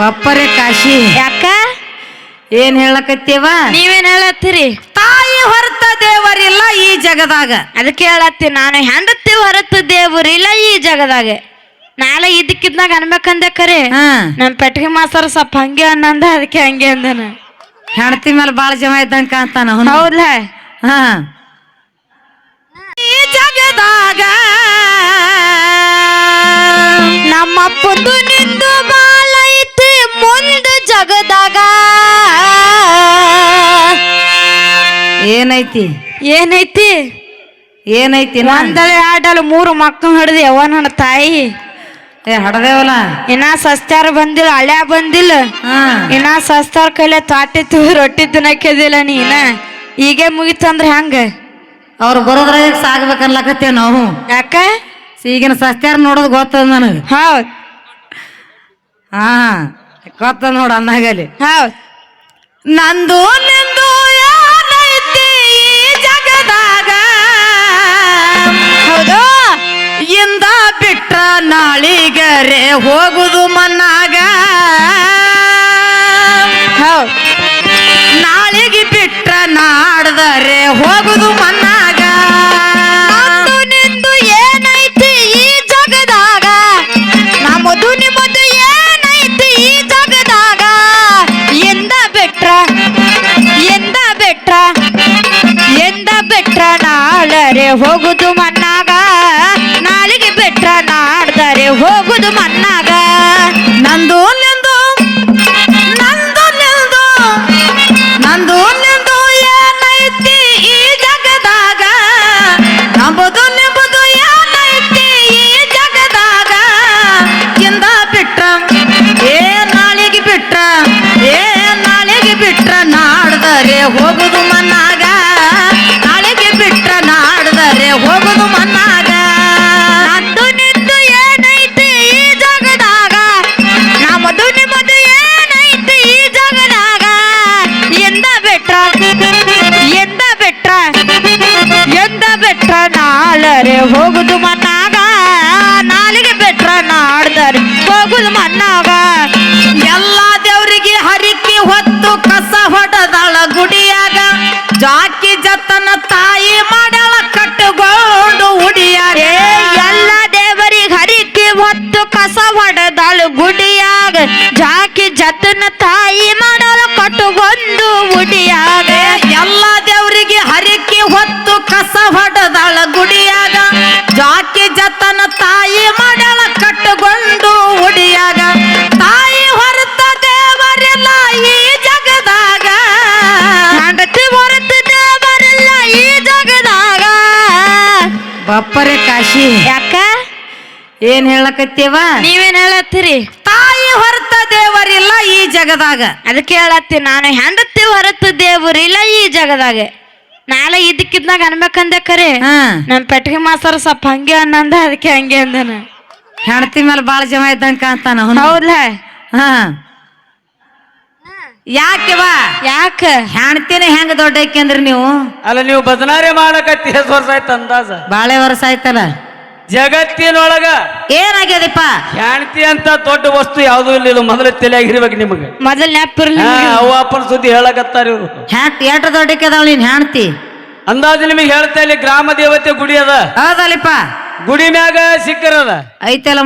ಬಪ್ಪರೆ ಕಾಶಿ. ಯಾಕ? ಏನ್ ಹೇಳಕತ್ತೀವ? ನೀವೇನ್ ಹೇಳತ್ತೀರಿ? ತಾಯಿ ಹೊರತ ದೇವರಿಲ್ಲ ಈ ಜಗದಾಗ. ಅದಕ್ಕೆ ಹೇಳತ್ತಿ ನಾನು ಹೆಂಡತಿ ಹೊರತು ದೇವರಿಲ್ಲ ಇಲ್ಲ ಈ ಜಗದಾಗ. ನಾಳೆ ಇದಕ್ಕಿದ್ನಾಗ ಅನ್ಬೇಕಂದೆ ಕರೆ. ಹಾ. ನಮ್ ಪೆಟ್ಟಿಗೆ ಮಾಸ್ತರ್ ಸ್ವಲ್ಪ ಹಂಗೆ ಅನ್ನಂದ ಅದಕ್ಕೆ ಹಂಗೆ ಅಂದನ. ಹೆಂಡತಿ ಮೇಲೆ ಬಾಳ ಜಮ ಇದ್ದಂಗ ಕಾಂತಾನ ಅವ್ನು. ಹೌದ್ಲ. ಹಾ. ಈ ಜಗದಾಗ ನಮ್ಮ ಅಪ್ಪಂದು ನಿಂದು ಬಾಳ ಐತಿ ಮುಂದ ಜಗದಾಗ. ಏನೈತಿ? ಏನೈತಿ? ಏನೈತಿ? ಒಂದಳೆ ಆಡಲು ಮೂರು ಮಕ್ಕಳು ಹಿಡಿದು ಯಾವ ನನ್ನ ತಾಯಿ. ಏ ಹಡದೇವಲ್ಲ? ಇನ್ನ ಸಸ್ತಾರ ಬಂದಿಲ್ಲ ಹಳೆ ಬಂದಿಲ್ಲ. ಹಾ. ಇನ್ನ ಸಸ್ತಾರ ಕೈಲೆ ತಾಟಿ ತುವಿ ರೊಟ್ಟಿ ತಿನ್ನಕ್ಕೆದಿಲ್ಲ ನೀನ ಹೀಗೆ ಮುಗಿತಂದ್ರ ಹೆಂಗ? ಅವ್ರು ಬರೋದ್ರ ಸಾಗ್ಬೇಕನ್ಲಕತ್ತೇವ್ ನಾವು. ಯಾಕ? ಈಗಿನ ಸಸ್ತಾರ ನೋಡೋದು ಗೊತ್ತದ ನನಗೆ. ಹೌದು. ಹಾ. ಗೊತ್ತದ ನೋಡ ಅನ್ನಾಗಲಿ ಹೌದ್. ನಂದು ನಿಂದು ಯಾರೈತಿ ಈ ಜಗದಾಗ. ಹೌದು. ಇಂದ ಬಿಟ್ರ ನಾಳಿಗರೆ ಹೋಗುದು ನಾಳರೆ ಹೋಗುದು ಮನ್ನಾಗ ಬಪ್ಪರೆ ಕಾಶಿ. ಯಾಕ? ಏನ್ ಹೇಳಕತ್ತೀವ? ನೀವೇನ್ ಹೇಳತ್ತೀರಿ? ತಾಯಿ ಹೊರತ ದೇವರಿಲ್ಲ ಈ ಜಗದಾಗ. ಅದಕ್ಕೆ ಹೇಳತ್ತಿ ನಾನು ಹೆಂಡತಿ ಹೊರತು ದೇವರಿಲ್ಲ ಇಲ್ಲ ಈ ಜಗದಾಗ. ನಾಳೆ ಇದಕ್ಕಿದ್ನಾಗ ಅನ್ಬೇಕಂದೆ ಕರೆ. ಹಾ. ನಮ್ ಪೆಟ್ಟಿಗೆ ಮಾಸ್ತರ್ ಸ್ವಲ್ಪ ಹಂಗೆ ಅನ್ನಂದ ಅದಕ್ಕೆ ಹಂಗೆ ಅಂದನ. ಹೆಂಡತಿ ಮೇಲೆ ಬಾಳ ಜಮ ಇದ್ದಂಗ ಕಾಣ್ತಾನ. ಹೌದ್ಲ? ಹಾ. ಯಾಕೆವ? ಯಾಕ? ಹೆಣ್ತಿನ ಹೆಂಗ ದೊಡ್ಡಕ್ಕೆ ಅಂದ್ರೆ ನೀವು? ಅಲ್ಲ ನೀವು ಬದನಾರಿ ಮಾಡಕತ್ತಿ ಎಷ್ಟು ವರ್ಷ ಆಯ್ತು ಅಂದಾಜ. ಬಾಳೆ ವರ್ಷ ಆಯ್ತಲ್ಲ? ಜಗತ್ತಿನೊಳಗ ಏನಾಗ್ಯದಪ್ಪ? ಹೆಣ್ತಿ ಅಂತ ದೊಡ್ಡ ವಸ್ತು ಯಾವ್ದು ಇಲ್ಲ ಇದು ಮೊದಲ ತಲೆಯಾಗಿರ್ಬೇಕು ನಿಮಗೆ. ಮೊದಲ್ ನೆನಪಿರ್ಲಿ ಹಾ ಅವ್ವ ಅಪ್ಪನ ಸುದ್ದಿ ಹೇಳಕತ್ತಾರ ಇವ್ರು. ಹ್ಯಾಟ್ ದೊಡ್ಡ ದೊಡ್ಡಕ್ಕೆ ಅದಾಳ ನೀನ್ ಹೆಣ್ತಿ? ಅಂದಾಜು ನಿಮಗೆ ಹೇಳ್ತಾ ಇಲ್ಲಿ ಗ್ರಾಮ ದೇವತೆ ಗುಡಿ ಅದ. ಹೌದಲ್ಲಪ್ಪ. ಗುಡಿ ಮ್ಯಾಗ ಸಿಕ್ಕರದ ಐತಲ್ಲ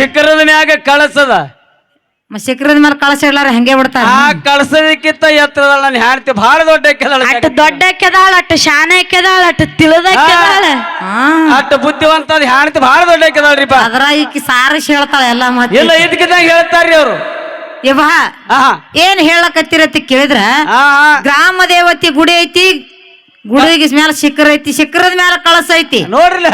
ಸಿಕ್ಕರದ ಮ್ಯಾಗ ಕಳಸದ. ಶಿಖರದ ಮೇಲೆ ಕಳಸ ಇಡ್ಲಾರ ಹಂಗೆ ಬಿಡ್ತಾರ. ಆ ಕಳಸದಕ್ಕಿಂತ ಎತ್ತರದ ನನ್ನ ಹೆಂಡತಿ ಬಹಳ ದೊಡ್ಡ ಕೆದಳ ಅಟ್ ದೊಡ್ಡ ಕೆದಾಳ ಅಟ್ ಶಾನೆ ಕೆದಾಳ ಅಟ್ ತಿಳಿದ ಕೆದಾಳ ಹಾ ಅಷ್ಟು ಬುದ್ಧಿವಂತ ಹೆಂಡತಿ ಭಾಳ ದೊಡ್ಡ ಕೆದಾಳ್ರಿಪ್ಪ ಅದ್ರ ಈಕಿ ಸಾರಿಸಿ ಹೇಳ್ತಾಳ ಎಲ್ಲ ಮತ್ತೆ. ಇಲ್ಲ ಹೇಳ್ತಾರೆ ಹೇಳ್ತಾರ್ರಿ ಅವರು. ಇವ ಏನ್ ಹೇಳಕತ್ತಿರತ್ತಿ ಕೇಳಿದ್ರ? ಗ್ರಾಮ ದೇವತಿ ಗುಡಿ ಐತಿ ಗುಡಿಗೆ ಮ್ಯಾಲ ಶಿಖರ ಐತಿ ಶಿಖರದ ಮ್ಯಾಲ ಕಳಸ ಐತಿ. ನೋಡ್ರಿಲ್ಲ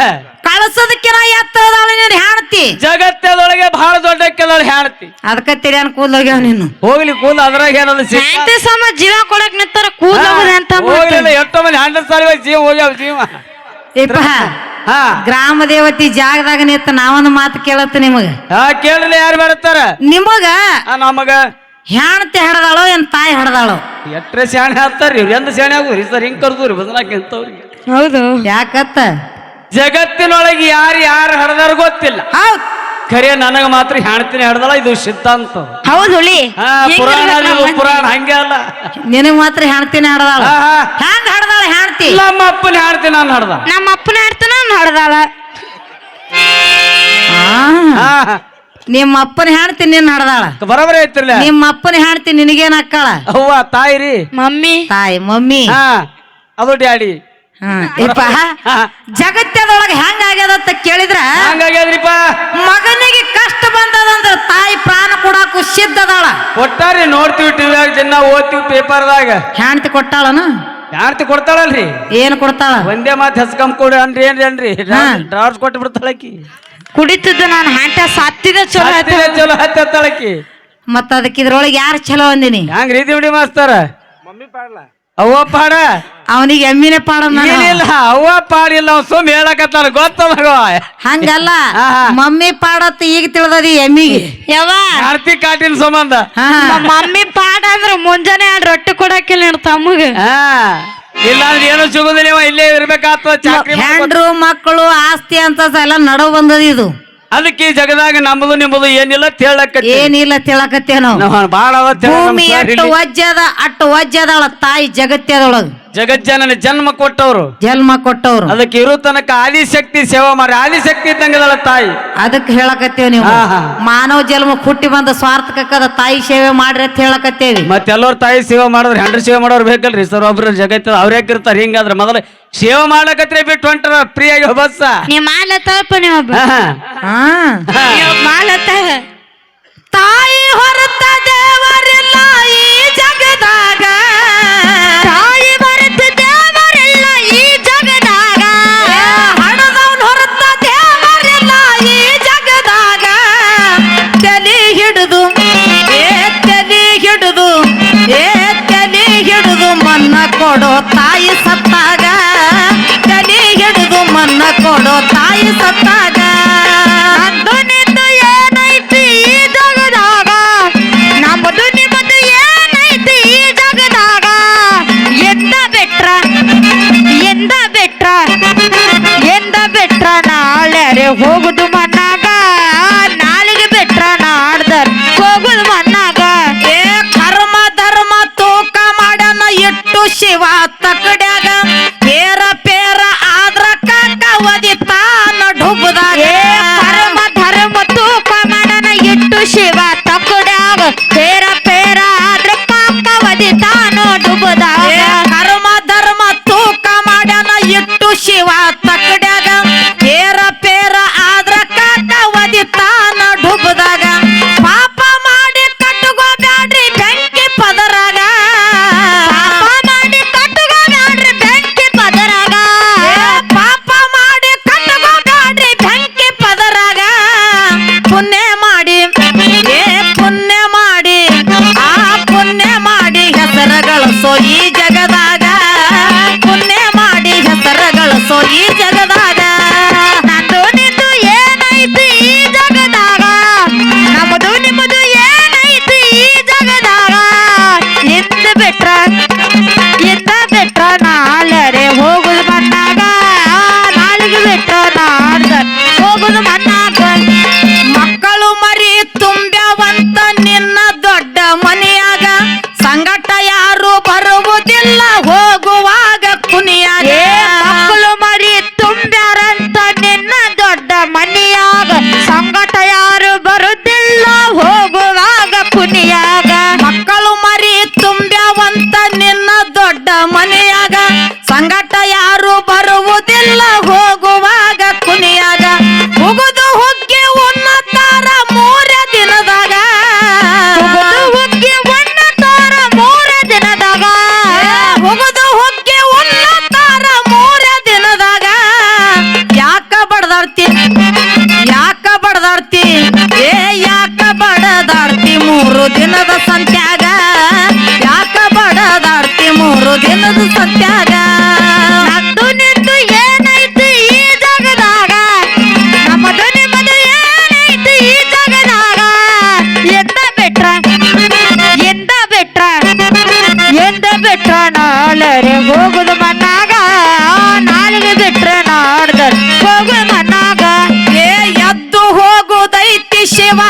ಕಳಸದಕ್ಕಿನ ಎತ್ತರದಾಳ ನೀನು ಹೇಳ್ತಿ ಜಗತ್ತದೊಳಗೆ ಬಹಳ ದೊಡ್ಡ ಕೆಲವ್ರು ಹೇಳ್ತಿ ಅದಕ್ಕೆ ತಿರ್ಯಾನ್ ಕೂದಲೋಗ್ಯಾವ ನೀನು. ಹೋಗ್ಲಿ ಕೂದಲು ಅದ್ರಾಗ ಏನದ ಸಿಕ್ಕ. ಹೆಂಡತಿ ಸಮ ಜೀವ ಕೊಡಕ್ ನಿಂತಾರ ಕೂದಲ ಅಂತ ಹೋಗ್ಲಿಲ್ಲ ಎಷ್ಟೋ ಮಂದಿ ಹಂಡ್ರೆಡ್ ಸಾವಿರ ಜೀವ ಹೋಗ್ಯಾವ ಜೀವ. ಏಪ್ಪ ಹಾ. ಗ್ರಾಮ ದೇವತಿ ಜಾಗದಾಗ ನಿಂತ ನಾವೊಂದು ಮಾತು ಕೇಳತ್ತ ನಿಮಗ. ಹಾ ಕೇಳಲಿ ಯಾರು ಬರುತ್ತಾರ ನಿಮಗ ಆ, ನಮಗ. ಹೆಣ್ತಿ ಹಡದಾಳೋ ಏನ್ ತಾಯಿ ಹಡದಾಳೋ? ಎಟ್ರೆ ಶಾಣೆ ಹಾಕ್ತಾರ್ರಿ ಇವ್ರು ಎಂದ ಆಗುದ್ರಿ ಸರ್ ಹಿಂಗ್ ಕರ್ದೂರಿ ಬದಲಾಕಿ ಹೌದು. ಯಾಕತ್ತ? ಜಗತ್ತಿನೊಳಗೆ ಯಾರು ಯಾರು ಹಡದಾರ ಗೊತ್ತಿಲ್ಲ. ಹೌದ್. ಖರೆ ನನಗ ಮಾತ್ರ ಹೆಣ್ತೀನಿ ಹಿಡ್ದಲ್ಲ ಇದು ಸಿದ್ಧಾಂತ. ಹೌದು ಹುಲಿ. ಹಾ ಪುರಾಣ? ಪುರಾಣ ಹಂಗೆ ಅಲ್ಲ. ನಿನಗ್ ಮಾತ್ರ ಹೆಣ್ತಿನ ಹಡ್ದಾಳ. ಹಾ, ಹಾ. ಹ್ಯಾಂಗ ಹಡದಾಳ ಹೆಣ್ತಿ? ನಮ್ಮ ಅಪ್ಪನ ಹೆಣ್ತೀನಿ ನಾನು ಹಡ್ದ. ನಮ್ಮ ಅಪ್ಪನ ಆಡ್ತಾನ ಹಾ ಹಾ. ನಿಮ್ಮ ಅಪ್ಪನ ಹೆಣ್ತಿ ನಿನ್ನ ಹಡ್ದಾಳ. ಬರೋಬರಿ ಐತಿರ್ಲ ನಿಮ್ಮ ಅಪ್ಪನ ಹೆಣ್ತಿ ನಿನಗೇನ್ ಅಕ್ಕಳ? ಅವ್ವ ತಾಯಿ ರೀ. ಮಮ್ಮಿ? ತಾಯಿ ಮಮ್ಮಿ. ಹಾ. ಅದು ಡ್ಯಾಡಿ. ಜಗತ್ತದೊಳಗ ಹೆಂಗ ಆಗ್ಯದ ಅಂತ ಕೇಳಿದ್ರ ಹಂಗಾಗ್ಯದ್ರಿಪ್ಪ ಮಗನಿಗೆ ಕಷ್ಟ ಬಂದದಂದ್ರ ತಾಯಿ ಪ್ರಾಣ ಕೊಡಾಕು ಸಿದ್ಧದಾಳ. ಕೊಟ್ಟಾರಿ ನೋಡ್ತೀವಿ ಟಿವಿಯಾಗ ಜನ ಓದ್ತೀವಿ ಪೇಪರ್ದಾಗ. ಹ್ಯಾಂಡ್ತಿ ಕೊಟ್ಟಾಳನ? ಯಾರ್ತಿ ಕೊಡ್ತಾಳಲ್ರಿ? ಏನ್ ಕೊಡ್ತಾಳ? ಒಂದೇ ಮಾತು ಹೆಸ್ಕಂಬ್ ಕೊಡಿ ಅನ್ರಿ ಏನ್ರಿ ಅನ್ರಿ. ಡ್ರಾರ್ಸ್ ಕೊಟ್ಟು ಬಿಡ್ತಾಳಕಿ ಕುಡಿತಿದ್ದು ನಾನು ಹ್ಯಾಂಟ ಸಾತ್ತಿದ ಚಲೋ ಹತ್ತಿದ ಚಲೋ ಹತ್ತಿ ಹತ್ತಾಳಕಿ ಮತ್ತ ಅದಕ್ಕೆ ಇದ್ರೊಳಗೆ ಯಾರು ಚಲೋ ಅಂದಿನಿ? ಹಂಗ ರೀತಿ ಮಮ್ಮಿ ಮಾಸ್ತಾರ ಅವ್ವ ಪಾಡ. ಅವನಿಗೆ ಎಮ್ಮಿನೇ ಪಾಡ ಏನಿಲ್ಲ ಅವ್ವ ಪಾಡಿಲ್ಲ ಅವ್ ಸುಮ್ ಹೇಳಕತ್ತಾನ. ಗೊತ್ತದ ಹಂಗಲ್ಲ. ಮಮ್ಮಿ ಪಾಡತ್ ಈಗ ತಿಳಿದದಿ ಎಮ್ಮಿಗೆ. ಯವ್ವ. ಆರ್ತಿ ಕಾಟಿನ ಸಂಬಂಧ. ಮಮ್ಮಿ ಪಾಡ ಅಂದ್ರ ಮುಂಜಾನೆ ಎರಡು ರೊಟ್ಟಿ ಕೊಡಾಕಿಲ್ಲ ತಮ್ಮಗೆ ತಮ್ಮಗ. ಇಲ್ಲ ಅಂದ್ರೆ ಏನು ಸಿಗುದಿಲ್ಲ ಇಲ್ಲೇ ಇರ್ಬೇಕಾಗ್ತದ ಚಾಕ್ರಿ. ಹೆಂಡ್ರು ಮಕ್ಕಳು ಆಸ್ತಿ ಅಂತ ಎಲ್ಲ ನಡವ್ ಬಂದದ ಇದು. ಅದಕ್ಕೆ ಈ ಜಗದಾಗ ನಮ್ಮದು ನಿಮ್ಮದು ಏನಿಲ್ಲ ತಿಳಕ ಏನಿಲ್ಲ ತಿಳಕತ್ತೇನೋ. ಬಾಳ ಭೂಮಿ ಅಟ್ಟು. ವಜ್ಜದ ಅಟ್ಟು ವಜ್ಜದಳ ತಾಯಿ ಜಗತ್ಯದೊಳಗ ಜಗಜ್ಜನನ ಜನ್ಮ ಕೊಟ್ಟವ್ರು. ಜನ್ಮ ಕೊಟ್ಟವ್ರು. ಅದಕ್ಕೆ ಇರೋ ತನಕ ಆದಿಶಕ್ತಿ ಸೇವಾ ಮಾಡಿ ಆದಿಶಕ್ತಿ ಇದ್ದಂಗದಳ ತಾಯಿ. ಅದಕ್ಕೆ ಹೇಳಕತ್ತೇವ್ ನೀವು. ಮಾನವ ಜನ್ಮ ಹುಟ್ಟಿ ಬಂದ ಸ್ವಾರ್ಥಕದ ತಾಯಿ ಸೇವೆ ಮಾಡ್ರಿ ಅಂತ ಹೇಳಕತ್ತೇವಿ. ಮತ್ತೆಲ್ಲರ ತಾಯಿ ಸೇವೆ ಮಾಡಿದ್ರೆ ಹೆಂಡ್ರ ಸೇವೆ ಮಾಡೋರು ಬೇಕಲ್ರಿ? ಸರ್ ಒಬ್ರು ಜಗತ್ತ ಅವ್ರ ಇರ್ತಾರೆ? ಹಿಂಗಾದ್ರೆ ಮೊದಲು ಸೇವೆ ಮಾಡಕತ್ರಿ ಬಿಟ್ಟು ಹೊಂಟಾರ ಫ್ರೀಯಾಗಿ ಬಸ್ಸ ನೀವು ಮಾಡ್ಲತ್ತಪ್ಪ ನೀವು ಹಾ, ಹಾ. ಹಾ. ನೀವ್ ಮಾಲತ್ತ ಕೊಡೋ ತಾಯಿ ಸತ್ತಾಗ ತಲೆ ಹಿಡಿದು ಮನ್ನ ಕೊಡೋ ತಾಯಿ ಸತ್ತಾಗ. ನಂದು ಬೆಟ್ರ ನಾಳೆ ಹೋಗುದು ಮನ್ನಾಗ. ನಾಳೆಗೆ ಬಿಟ್ರ ನಾಡ್ದರ್ ಹೋಗುದು ಮನ್ನಾಗ. ಏ ಎದ್ದು ಹೋಗುದೈತಿ ಬೆಳಕಾಗಿ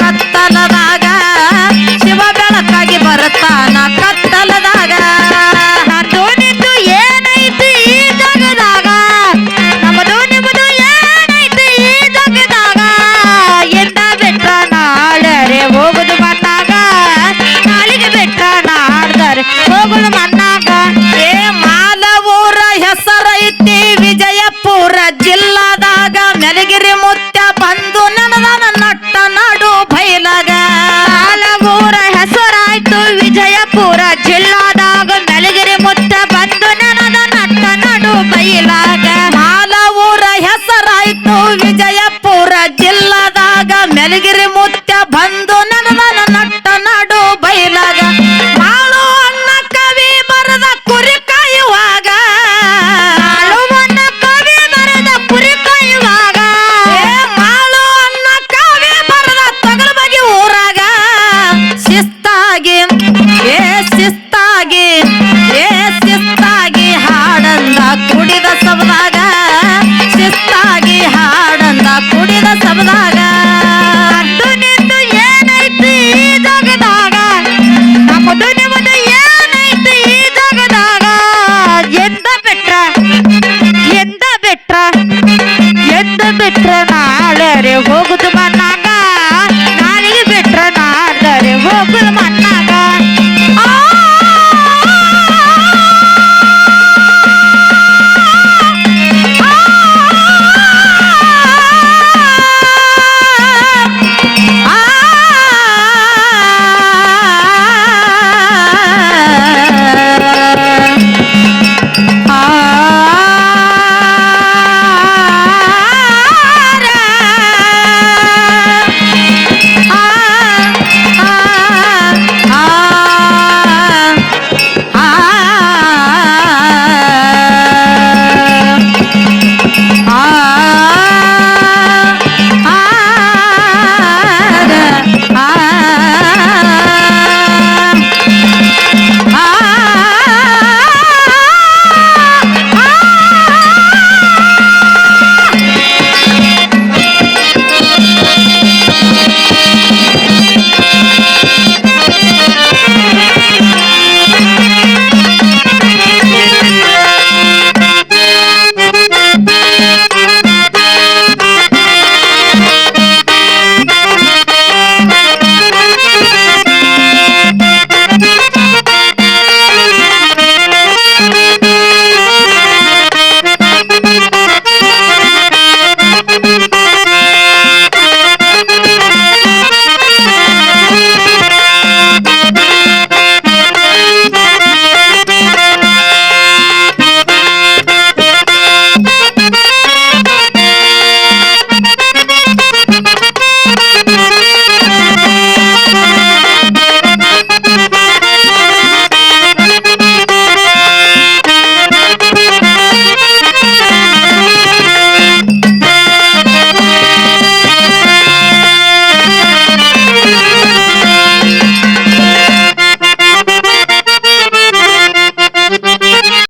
ಕತ್ತಲದಾಗ ಶಿವ ಬೆಳಕಾಗಿ ಬರುತ್ತಾನ ಕತ್ತಲದಾಗ. ನಂದು ನಿಂದು ಏನೈತಿ ಈ ಜಗದಾಗ? ನಮ್ಮದು ನಿಮ್ಮದು ಏನೈತಿ ಈ ಜಗದಾಗ? ಎಂದ ಬಿಟ್ಟ ನಾಳರೆ ಹೋಗುದು ಮನ್ನಾಗ ನಾಳಿಗೆ ಬಿಟ್ಟ ನಾಡ್ದರೆ ಹೋಗುದು ಮನ್ನಾಗ ಏ ಮಾಲವೂರ ಹೆಸರೈತಿ ವಿಜಯಪುರ ಜಿಲ್ಲಾದಾಗ, ಮೆಲಗಿರಿ ಮುತ್ಯ నలుగురు